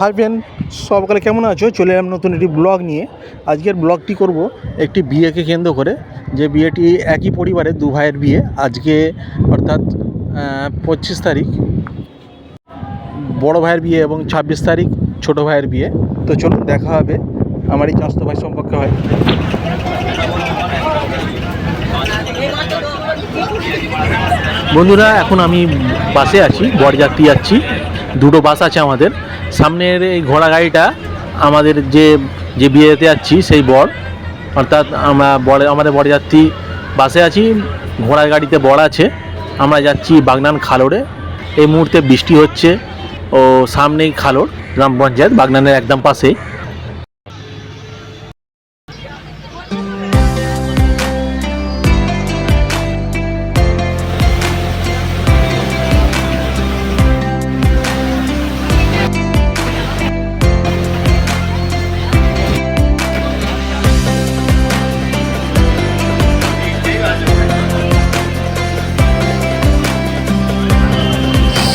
Hi friend, সকালে কেমন আছো? চলে এলাম নতুন একটি ব্লগ নিয়ে। আজকের ব্লগটি করব একটি বিয়েকে কেন্দ্র করে। যে বিয়েটি একই পরিবারে দু ভাইয়ের বিয়ে। আজকে অর্থাৎ পঁচিশ তারিখ, বড় ভাইয়ের বিয়ে এবং ছাব্বিশ তারিখ ছোট ভাইয়ের বিয়ে। তো চলুন, দেখা হবে। আমার এই চাস্ত ভাই সম্পর্কে হয়। বন্ধুরা, এখন আমি বাসে আছি, বরযাত্রী যাচ্ছি। দুটো বাস আছে আমাদের। সামনের এই ঘোড়া গাড়িটা আমাদের যে যে বিয়েতে যাচ্ছি, সেই বর, অর্থাৎ আমরা বরে, আমাদের বরযাত্রী বাসে আছি ঘোড়ার গাড়িতে বর আছে। আমরা যাচ্ছি বাগনান খালোড়ে এই মুহূর্তে বৃষ্টি হচ্ছে ও সামনেই খালোড় গ্রাম পঞ্চায়েত, বাগনানের একদম পাশে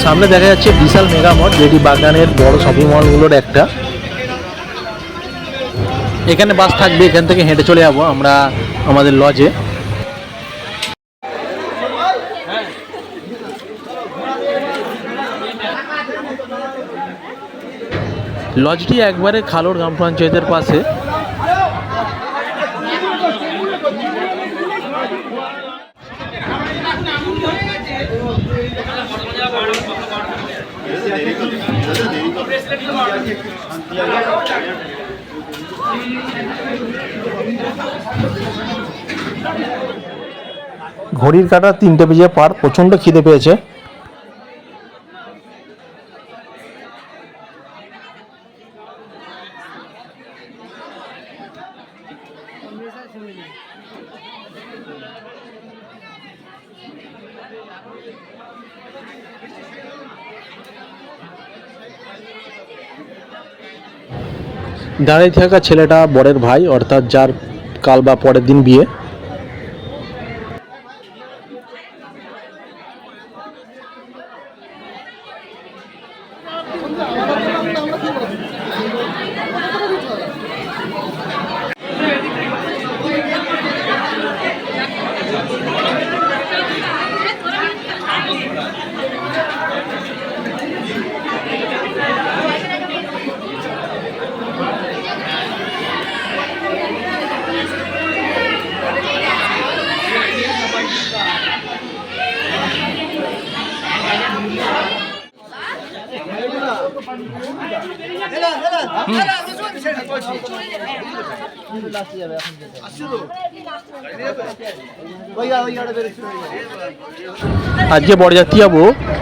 সামনে দেখা যাচ্ছে বিশাল মেগা মল যেটি বাগানের বড় শপিং মলগুলোর একটা। এখানে বাস থাকবে, এখান থেকে হেঁটে চলে যাব আমরা আমাদের লজে। লজটি একবারে খালোর গ্রাম পঞ্চায়েতের পাশে। ঘড়ির কাটা তিনটে বেজে পার প্রচণ্ড খিদে পেয়েছে। দাঁড়িয়ে থাকা ছেলেটা বরের ভাই অর্থাৎ যার কাল বা পরের দিন বিয়ে। আজকে বরযাত্রী যাব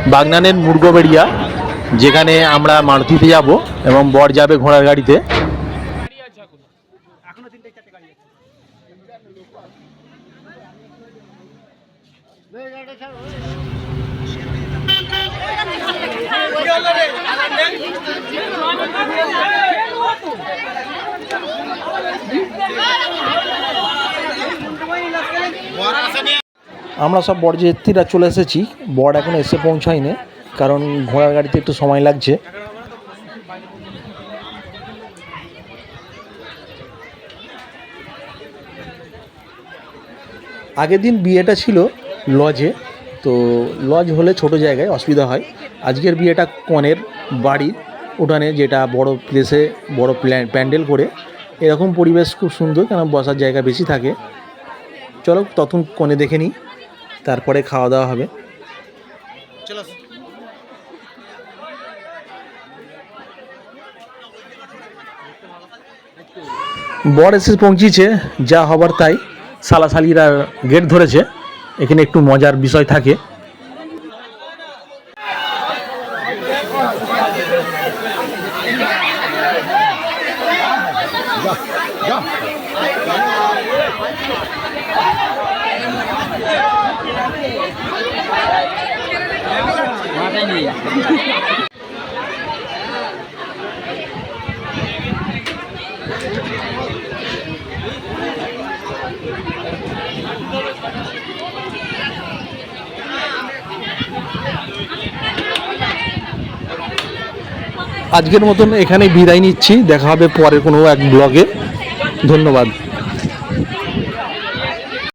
বাগনানের মুরগোবেড়িয়া যেখানে আমরা মারুতিতে যাব এবং বর যাবে ঘোড়ার গাড়িতে। আমরা সব বরযাত্রীরা চলে এসেছি। বর এখন এসে পৌঁছায়নি, কারণ ঘোড়ার গাড়িতে একটু সময় লাগছে। আগের দিন বিয়েটা ছিল লজে, তো লজ হলে ছোট জায়গায় অসুবিধা হয়। আজকের বিয়েটা কনের বাড়ির। উঠানে যেটা বড় প্লেসে বড় প্ল্যান, প্যান্ডেল করে, এরকম পরিবেশ খুব সুন্দর, কেন বসার জায়গা বেশি থাকে। চলো তখন কনে দেখে নিই, তারপরে খাওয়া দাওয়া হবে। বর এসে পৌঁছিছে, যা হবার তাই। সালাসালিরা গেট ধরেছে, এখানে একটু মজার বিষয় থাকে। 行行。我带你。আজকের মতন এখানে বিদায় নিচ্ছি। দেখা হবে পরে কোনো এক ব্লগে ধন্যবাদ।